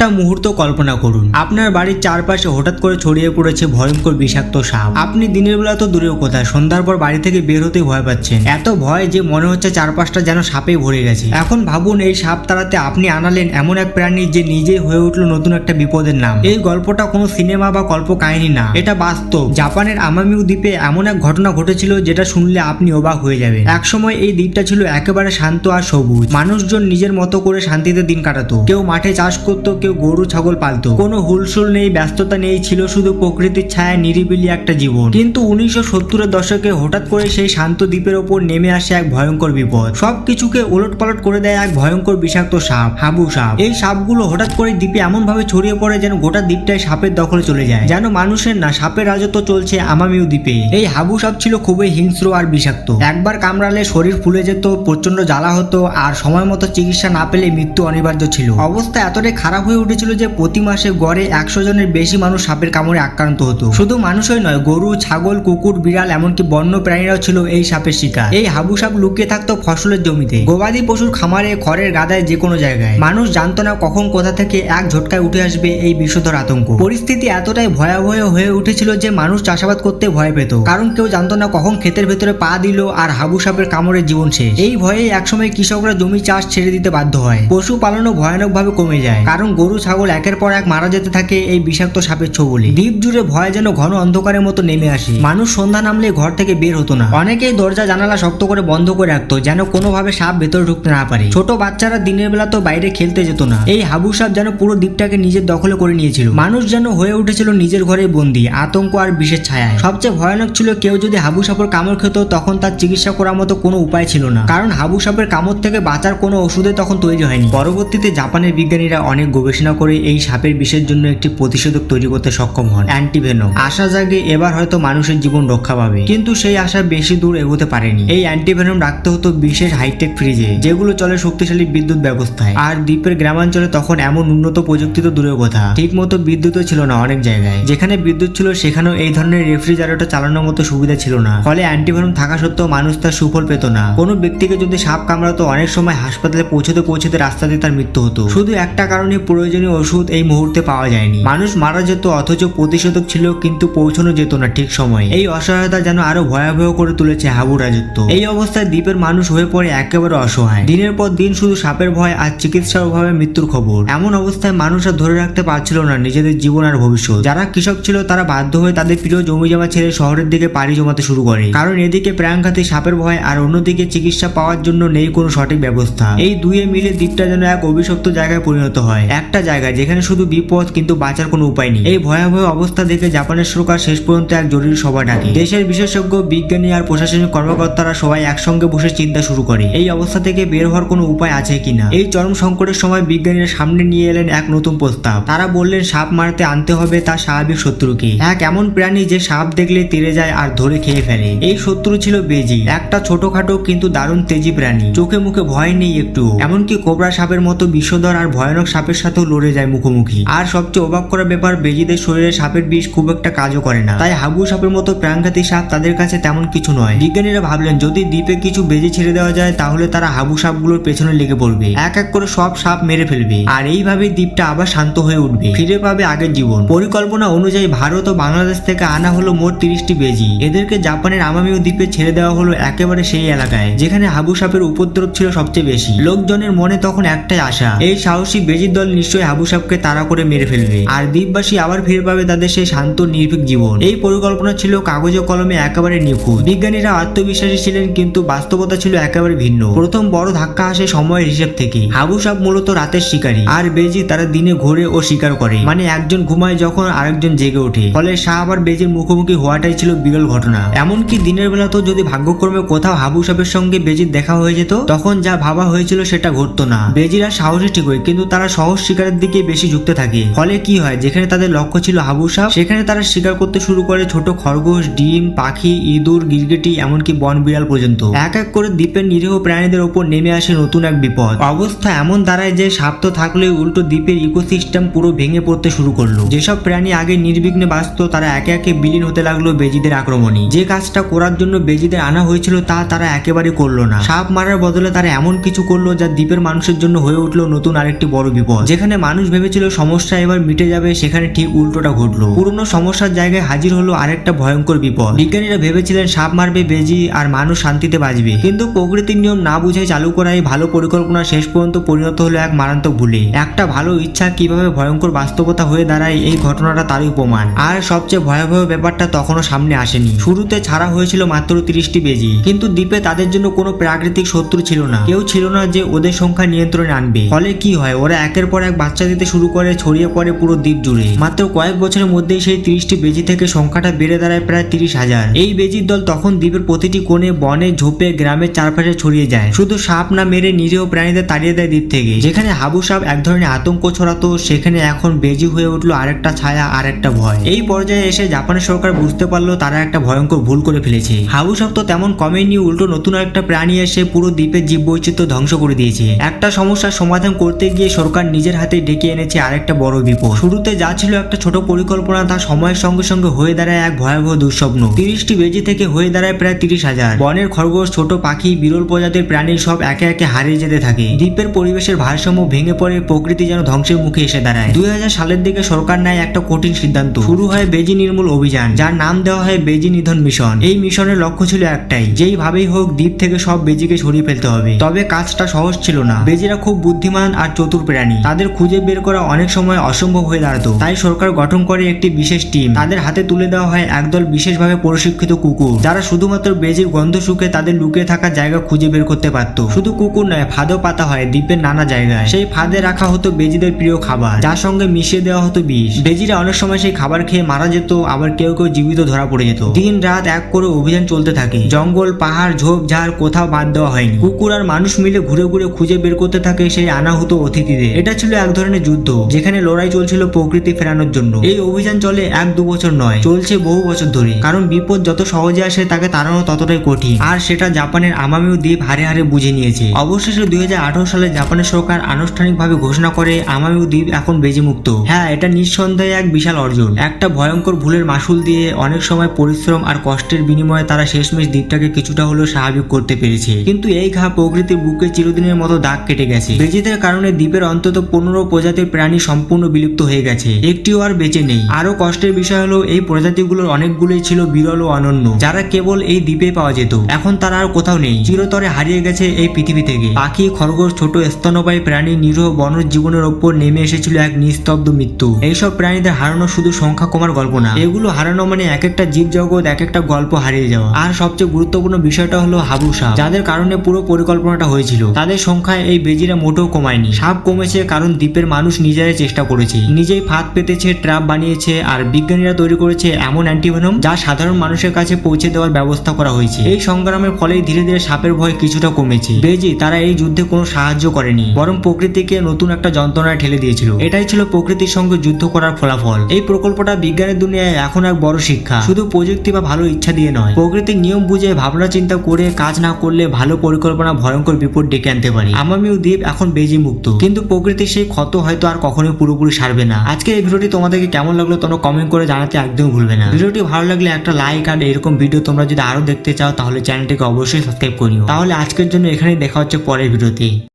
একটা মুহূর্ত কল্পনা করুন। আপনার বাড়ির চারপাশে হঠাৎ করে ছড়িয়ে পড়েছে ভয়ঙ্কর বিষাক্ত সাপ। আপনি দিনের বেলা তো দূরেও কোথায়, সন্ধ্যার পর বাড়ি থেকে বের হতেই ভয় পাচ্ছেন। এত ভয় যে মনে হচ্ছে চারপাশটা যেন সাপে ভরে গেছে। এখন ভাবুন, এই সাপ তাড়াতে আপনি আনালেন এমন এক প্রাণী যে নিজেই হয়ে উঠল নতুন একটা বিপদের নাম। এই গল্পটা কোনো সিনেমা বা কল্প কাহিনী না। এটা বাস্তব। জাপানের আমামিউ দ্বীপে এমন এক ঘটনা ঘটেছিল যেটা শুনলে আপনি অবাক হয়ে যাবেন। একসময় এই দ্বীপটা ছিল একেবারে শান্ত আর সবুজ। মানুষজন নিজের মতো করে শান্তিতে দিন কাটাতো। কেউ মাঠে চাষ করতো, কেউ গরু, ছাগল পালতো। কোনো হুলসুল নেই, ব্যস্ততা নেই, ছিল শুধু প্রকৃতির ছায়া, নিরিবিলি একটা জীবন। কিন্তু উনিশশো সত্তরের দশকে হঠাৎ করে সেই শান্ত দ্বীপের ওপর নেমে আসে এক ভয়ঙ্কর বিপদ। সবকিছুকে ওলট পালট করে দেয় এক ভয়ঙ্কর বিষাক্ত সাপ, হাবু সাপ। এই সাপগুলো হঠাৎ করে দ্বীপে এমন ভাবে ছড়িয়ে পড়ে যেন গোটা দ্বীপটাই সাপের দখলে চলে যায়। যেন মানুষের না, সাপের রাজত্ব চলছে আমামিউ দ্বীপে। এই হাবু সাপ ছিল খুবই হিংস্র আর বিষাক্ত। একবার কামড়ালে শরীর ফুলে যেত প্রচণ্ড জ্বালা হতো, আর সময় মতো চিকিৎসা না পেলে মৃত্যু অনিবার্য ছিল। অবস্থা এতটাই খারাপ হয়ে উঠেছিল যে প্রতি মাসে গড়ে একশো জনের বেশি মানুষ সাপের কামড়ে আক্রান্ত হতো। শুধু মানুষই নয়, গরু, ছাগল, কুকুর, বিড়াল, এমনকি বন্য প্রাণীরাও ছিল এই সাপের শিকার। এই হাবু সাপ লুকিয়ে থাকতো ফসলের জমিতে। গবাদি পশুর খামারে, খড়ের গাদায় যে কোনো জায়গায়। মানুষ জানতো না কখন কোথা থেকে এক ঝটকায় উঠে আসবে এই বিষধর আতঙ্ক। পরিস্থিতি এতটাই ভয়াবহ হয়ে উঠেছিল যে মানুষ চাষাবাদ করতে ভয় পেত। কারণ কেউ জানতো না কখন ক্ষেতের ভেতরে পা দিল আর হাবু সাপের কামড়ে জীবন শেষ। এই ভয়ে একসময় কৃষকরা জমি চাষ ছেড়ে দিতে বাধ্য হয়। পশু পালনও ভয়ানকভাবে কমে যায়। কারণ গরু, ছাগল একের পর এক মারা যেতে থাকে এই বিষাক্ত সাপের ছোবলে। দ্বীপ জুড়ে ভয় যেন ঘন অন্ধকারের মতো নেমে আসে। মানুষ সন্ধ্যা নামলে ঘর থেকে বের হতো না। অনেকেই দরজা জানালা শক্ত করে বন্ধ করে রাখতো, যেন কোনোভাবে সাপ ভেতরে ঢুকতে না পারে। ছোট বাচ্চারা দিনের বেলা তো বাইরে খেলতে যেত না। এই হাবু সাপ যেন পুরো দ্বীপটাকে নিজের দখলে করে নিয়েছিল। মানুষ যেন হয়ে উঠেছিল নিজের ঘরে বন্দি, আতঙ্ক আর বিশেষ ছায়ায়। সবচেয়ে ভয়ানক ছিল কেউ যদি হাবু সাপের কামড় খেত, তখন তার চিকিৎসা করার মতো কোনো উপায় ছিল না। কারণ হাবু সাপের কামড় থেকে বাঁচার কোনো ওষুধে তখন তৈরি হয়নি। পরবর্তীতে জাপানের বিজ্ঞানীরা অনেক গবেষণা করে এই সাপের বিষের জন্য একটি প্রতিষেধক তৈরি করতে সক্ষম হন অ্যান্টিভেনম। আশা জাগে এবার হয়তো মানুষের জীবন রক্ষা পাবে। কিন্তু সেই আশা বেশি দূর এগোতে পারেনি। এই অ্যান্টিভেনম রাখতে হতো বিশেষ হাইটেক ফ্রিজে, যেগুলো চলে শক্তিশালী বিদ্যুৎ ব্যবস্থায়। আর দ্বীপের গ্রামাঞ্চলে তখন এমন উন্নত প্রযুক্তি তো দূরের কথা। ঠিক মতো বিদ্যুৎও ছিল না অনেক জায়গায়। যেখানে বিদ্যুৎ ছিল, সেখানেও এই ধরনের রেফ্রিজারেটর চালানোর মতো সুবিধা ছিল না। ফলে অ্যান্টিভেনম থাকা সত্ত্বেও মানুষ তার সুফল পেত না। কোনো ব্যক্তিকে যদি সাপ কামড়াতো, অনেক সময় হাসপাতালে পৌঁছতে পৌঁছতে রাস্তাতে তার মৃত্যু হতো। শুধু একটা কারণে প্রয়োজনীয় ওষুধ এই মুহূর্তে পাওয়া যায়নি। মানুষ মারা যেত, অথচ প্রতিষেধক ছিল, কিন্তু পৌঁছানো যেত না ঠিক সময়ে। এই অসহায়তা যেন আরও ভয়াবহ করে তুলেছে হাবু রাজত্ব। এই অবস্থায় দ্বীপের মানুষ হয়ে পড়ে একেবারে অসহায়। দিনের পর দিন শুধু সাপের ভয় আর চিকিৎসার অভাবে মৃত্যুর খবর। এমন অবস্থায় মানুষ আর ধরে রাখতে পারছিল না নিজেদের জীবন আর ভবিষ্যৎ। যারা কৃষক ছিল, তারা বাধ্য হয়ে তাদের প্রিয় জমি জমা ছেড়ে শহরের দিকে পাড়ি জমাতে শুরু করে। কারণ এদিকে প্রাণঘাতী সাপের ভয় আর অন্যদিকে চিকিৎসা পাওয়ার জন্য নেই কোনো সঠিক ব্যবস্থা। এই দুয়ে মিলে দ্বীপটা যেন এক অভিশপ্ত জায়গায় পরিণত হয়। একটা জায়গা যেখানে শুধু বিপদ কিন্তু বাঁচার কোনো উপায় নেই। এই ভয়াবহ অবস্থা দেখে জাপানের সরকার শেষ পর্যন্ত এক জরুরি সভা ডাকে দেশের বিশেষজ্ঞ, বিজ্ঞানী আর প্রশাসনিক কর্মকর্তারা সবাই একসঙ্গে বসে চিন্তা শুরু করে। এই অবস্থা থেকে বের হওয়ার কোনো উপায় আছে কিনা? এই চরম সংকটের সময় বিজ্ঞানীরা সামনে নিয়ে এলেন এক নতুন প্রস্তাব। তারা বললেন, সাপ মারতে আনতে হবে তার স্বাভাবিক শত্রুকে। এক এমন প্রাণী যে সাপ দেখলে তীরে যায় আর ধরে খেয়ে ফেলে। এই শত্রু ছিল বেজি। একটা ছোটখাটো কিন্তু দারুণ তেজি প্রাণী। চোখে মুখে ভয় নেই একটু এমনকি কোবরা সাপের মতো বিষধর আর ভয়ানক সাপের সাথেও লড়ে যায় মুখোমুখি। আর সবচেয়ে অবাক করা ব্যাপার, বেজিদের শরীরে সাপের বিষ খুব একটা কাজও করে না। তাই হাবু সাপের মতো প্রাণঘাতী সাপ তাদের কাছে তেমন কিছু নয়। বিজ্ঞানীরা ভাবলেন, যদি দ্বীপে কিছু বেজি ছেড়ে দেওয়া যায়, তাহলে তারা হাবু সাপগুলোর পেছনে লেগে পড়বে। এক এক করে সব সাপ মেরে ফেলবে। আর এইভাবে দ্বীপটা আবার শান্ত হয়ে উঠবে। ফিরে পাবে আগের জীবন। পরিকল্পনা অনুযায়ী ভারত ও বাংলাদেশ থেকে আনা হলো মোট তিরিশটি বেজি। এদেরকে জাপানের আমামিও দ্বীপে ছেড়ে দেওয়া হলো একেবারে সেই এলাকায়, যেখানে হাবু সাপের উপদ্রব ছিল সবচেয়ে বেশি। লোকজনের মনে তখন একটাই আশা, এই সাহসী বেজির দল নিশ্চয়ই হাবু সাপকে তাড়া করে মেরে ফেলবে। আর দ্বীপবাসী আবার ফিরে পাবে তাদের সেই শান্ত, নির্ভীক জীবন। এই পরিকল্পনা ছিল কাগজে কলমে একেবারে নিখুঁত। বিজ্ঞানীরা আত্মবিশ্বাসী ছিলেন, কিন্তু বাস্তবতা ছিল একেবারে ভিন্ন। প্রথম বড় ধাক্কা আসে সময়ের হিসেব থেকে। হাবু সাপ মূলত রাতের শিকারী। আর বেজি তারা দিনে ঘোরে ও শিকার করে। মানে একজন ঘুমায় যখন আরেকজন জেগে ওঠে। ফলে শাহ আবার বেজির মুখোমুখি হওয়াটাই ছিল বিরল ঘটনা। এমনকি দিনের বেলা তো যদি ভাগ্যক্রমে কোথাও হাবু সাপের সঙ্গে বেজির দেখা হয়ে যেত, তখন যা ভাবা হয়েছিল সেটা ঘটতো না। বেজিরা সাহসী ঠিকই কিন্তু তারা সহজ শিকারের দিকে বেশি ঝুঁকতে থাকে। ফলে কি হয়, যেখানে তাদের লক্ষ্য ছিল হাবু সাপ, সেখানে তারা শিকার করতে শুরু করে ছোট খরগোশ, ডিম, পাখি, ইঁদুর, গিরগিটি, এমনকি বন বিড়াল পর্যন্ত। এক এক করে দ্বীপের নিরীহ প্রাণীদের ওপর নেমে আসে নতুন এক বিপদ। অবস্থা এমন দাঁড়ায় যে সাপ তো থাকলেও উল্টো দ্বীপের ইকোসিস্টেম পুরো ভেঙে পড়তে শুরু করল। যেসব প্রাণী আগে নির্বিঘ্নে বাঁচত, তারা একে একে বিলীন হতে লাগল বেজিদের আক্রমণে। যে কাজটা করার জন্য বেজিদের আনা হয়েছিল তা তারা একেবারে করল না। সাপ মারার বদলে তারা এমন কিছু করল যা দ্বীপের মানুষের জন্য হয়ে উঠল নতুন আরেকটি বড় বিপদ। যেখানে যেখানে মানুষ ভেবেছিল সমস্যা এবার মিটে যাবে, সেখানে ঠিক উল্টোটা ঘটলো। পুরনো সমস্যার জায়গায় হাজির হলো আরেকটা ভয়ঙ্কর বিপদ। বিজ্ঞানীরা ভেবেছিলেন সাপ মারবে বেজি আর মানুষ শান্তিতে বাঁচবে। কিন্তু প্রকৃতির নিয়ম না বুঝে চালু করা এই ভালো পরিকল্পনা শেষ পর্যন্ত পরিণত হলো এক মারাত্মক ভুলে। একটা ভালো ইচ্ছা কীভাবে ভয়ঙ্কর বাস্তবতা হয়ে দাঁড়ায় এই ঘটনাটা তারই প্রমাণ। আর সবচেয়ে ভয়াবহ ব্যাপারটা তখনও সামনে আসেনি। শুরুতে ছাড়া হয়েছিল মাত্র তিরিশটি বেজি। কিন্তু দ্বীপে তাদের জন্য কোনো প্রাকৃতিক শত্রু ছিল না। কেউ ছিল না যে ওদের সংখ্যা নিয়ন্ত্রণে আনবে। ফলে কি হয়? ওরা একের পর এক বাচ্চা দিতে শুরু করে, ছড়িয়ে পড়ে পুরো দ্বীপ জুড়ে। মাত্র কয়েক বছরের মধ্যেই সেই তিরিশটি বেজি থেকে সংখ্যাটা বেড়ে দাঁড়ায় প্রায় তিরিশ হাজার। এই বেজির দল তখন দ্বীপের প্রতিটি কোণে, বনে, ঝোপে গ্রামের চারপাশে ছড়িয়ে যায়। শুধু সাপ না, মেরে নিরীহ প্রাণীদের তাড়িয়ে দেয় দ্বীপ থেকে। যেখানে হাবু সাপ এক ধরনের আতঙ্ক ছড়াতো, সেখানে এখন বেজি হয়ে উঠল আরেকটা ছায়া আর একটা ভয়। এই পর্যায়ে এসে জাপানের সরকার বুঝতে পারল, তারা একটা ভয়ঙ্কর ভুল করে ফেলেছে। হাবু সাপ তো তেমন কমেনি, উল্টো নতুন একটা প্রাণী এসে পুরো দ্বীপের জীব বৈচিত্র্য ধ্বংস করে দিয়েছে। একটা সমস্যার সমাধান করতে গিয়ে সরকার নিজের হাতে ডেকে এনেছে আরেকটা বড় বিপদ। শুরুতে যা ছিল একটা ছোট পরিকল্পনা, তা সময়ের সঙ্গে সঙ্গে হয়ে দাঁড়ায় এক ভয়াবহ দুঃস্বপ্ন। তিরিশটি বেজি থেকে হয়ে দাঁড়ায় প্রায় তিরিশ হাজার। বনের খরগোশ, ছোট পাখি, বিরল প্রজাতির প্রাণী সব একে একে হারিয়ে যেতে থাকে। দ্বীপের পরিবেশের ভারসাম্য ভেঙে পড়ে, প্রকৃতি যেন ধ্বংসের মুখে এসে দাঁড়ায়। দুই সালের দিকে সরকার নেয় একটা কঠিন সিদ্ধান্ত। শুরু হয় বেজি নির্মূল অভিযান, যার নাম দেওয়া হয় বেজি নিধন মিশন। এই মিশনের লক্ষ্য ছিল একটাই যেইভাবেই হোক দ্বীপ থেকে সব বেজিকে সরিয়ে ফেলতে হবে। তবে কাজটা সহজ ছিল না। বেজিরা খুব বুদ্ধিমান আর চতুর প্রাণী। তাদের খুঁজে বের করা অনেক সময় অসম্ভব হয়ে দাঁড়াতো। তাই সরকার গঠন করে একটি বিশেষ টিম। তাদের হাতে তুলে দেওয়া হয় একদল বিশেষভাবে প্রশিক্ষিত কুকুর। যারা শুধুমাত্র বেজির গন্ধ শুকে তাদের লুকিয়ে থাকা জায়গা খুঁজে বের করতে পারত। শুধু কুকুর নয়, ফাঁদও পাতা হয় দ্বীপের নানা জায়গায়। সেই ফাঁদে রাখা হতো বেজিদের প্রিয় খাবার। যার সঙ্গে মিশিয়ে দেওয়া হতো বিষ। বেজিরা অনেক সময় সেই খাবার খেয়ে মারা যেত, আবার কেউ কেউ জীবিত ধরা পড়ে যেত। দিন রাত এক করে অভিযান চলতে থাকে। জঙ্গল, পাহাড়, ঝোপ, ঝাড় কোথাও বাদ দেওয়া হয়নি। কুকুর আর মানুষ মিলে ঘুরে ঘুরে খুঁজে বের করতে থাকে সেই আনাহুত অতিথিদের। এটা ছিল এক ধরনের যুদ্ধ, যেখানে লড়াই চলছিল প্রকৃতি ফেরানোর জন্য। এই অভিযান চলে এক দু বছর নয়, চলছে বহু বছর ধরে। কারণ বিপদ যত সহজে আসে, তাকে তাড়ানো ততটাই কঠিন। আর সেটা জাপানের আমামিও দ্বীপ হারে হারে বুঝে নিয়েছে। অবশেষে দুই হাজার আঠারো সালে জাপানের সরকার আনুষ্ঠানিকভাবে ঘোষণা করে, আমামিও দ্বীপ এখন বেজে মুক্ত। হ্যাঁ এটা নিঃসন্দেহে এক বিশাল অর্জন। একটা ভয়ঙ্কর ভুলের মাসুল দিয়ে অনেক সময় পরিশ্রম আর কষ্টের বিনিময়ে তারা শেষমেশ দ্বীপটাকে কিছুটা হলেও স্বাভাবিক করতে পেরেছে। কিন্তু এই ঘা প্রকৃতির বুকে চিরদিনের মতো দাগ কেটে গেছে। বেজিদের কারণে দ্বীপের অন্তত পনেরো প্রজাতির প্রাণী সম্পূর্ণ বিলুপ্ত হয়ে গেছে। একটিও আর বেঁচে নেই। আরও কষ্টের বিষয় হলো, এই প্রজাতিগুলোর অনেকগুলোই ছিল বিরল ও অনন্য, যারা কেবল এই দ্বীপে পাওয়া যেত। এখন তারা আর কোথাও নেই। চিরতরে হারিয়ে গেছে এই পৃথিবী থেকে। পাখি, খরগোশ, ছোট স্তন্যপায়ী প্রাণী নিরীহ বনজ জীবনের ওপর নেমে এসেছিল এক নিস্তব্ধ মৃত্যু। এইসব প্রাণীদের হারানো শুধু সংখ্যা কমার গল্প না। এগুলো হারানো মানে এক একটা জীব জগৎ এক একটা গল্প হারিয়ে যাওয়া। আর সবচেয়ে গুরুত্বপূর্ণ বিষয়টা হলো হাবু সাপ। যাদের কারণে পুরো পরিকল্পনাটা হয়েছিল। তাদের সংখ্যায় এই বেজিরা মোটেও কমায়নি। সাপ কমেছে কারণ দ্বীপের মানুষ নিজেরাই চেষ্টা করেছে। নিজেই ফাঁদ পেতেছে ট্রাপ বানিয়েছে আর বিজ্ঞানীরা তৈরি করেছে এমন অ্যান্টিভেনম যা সাধারণ মানুষের কাছে পৌঁছে দেওয়ার ব্যবস্থা করা হয়েছে। এই সংগ্রামের ফলেই ধীরে ধীরে সাপের ভয় কিছুটা কমেছে। বেজি, তারা এই যুদ্ধে কোনো সাহায্য করেনি, বরং প্রকৃতিকে নতুন একটা যন্ত্রণায় ঠেলে দিয়েছিল। এটাই ছিল প্রকৃতির সঙ্গে যুদ্ধ করার ফলাফল। এই প্রকল্পটা বিজ্ঞানের দুনিয়ায় এখন এক বড় শিক্ষা। শুধু প্রযুক্তি বা ভালো ইচ্ছা দিয়ে নয়, প্রকৃতির নিয়ম বুঝে, ভাবনা চিন্তা করে, কাজ না করলে ভালো পরিকল্পনা ভয়ঙ্কর বিপদ ডেকে আনতে পারে। আমামিও দ্বীপ এখন বেজি মুক্ত। কিন্তু প্রকৃতির সেই ক্ষত হয়তো আর কখনোই পুরোপুরি সারবে না। আজকে এই ভিডিওটি তোমাদেরকে কেমন লাগল তোমরা কমেন্ট করে জানাতে একদম ভুলবে না। ভিডিওটি ভালো লাগলে একটা লাইক আর এরকম ভিডিও তোমরা যদি আরও দেখতে চাও, তাহলে চ্যানেলটিকে অবশ্যই সাবস্ক্রাইব করিও তাহলে আজকের জন্য এখানেই দেখা হচ্ছে পরের ভিডিওতে।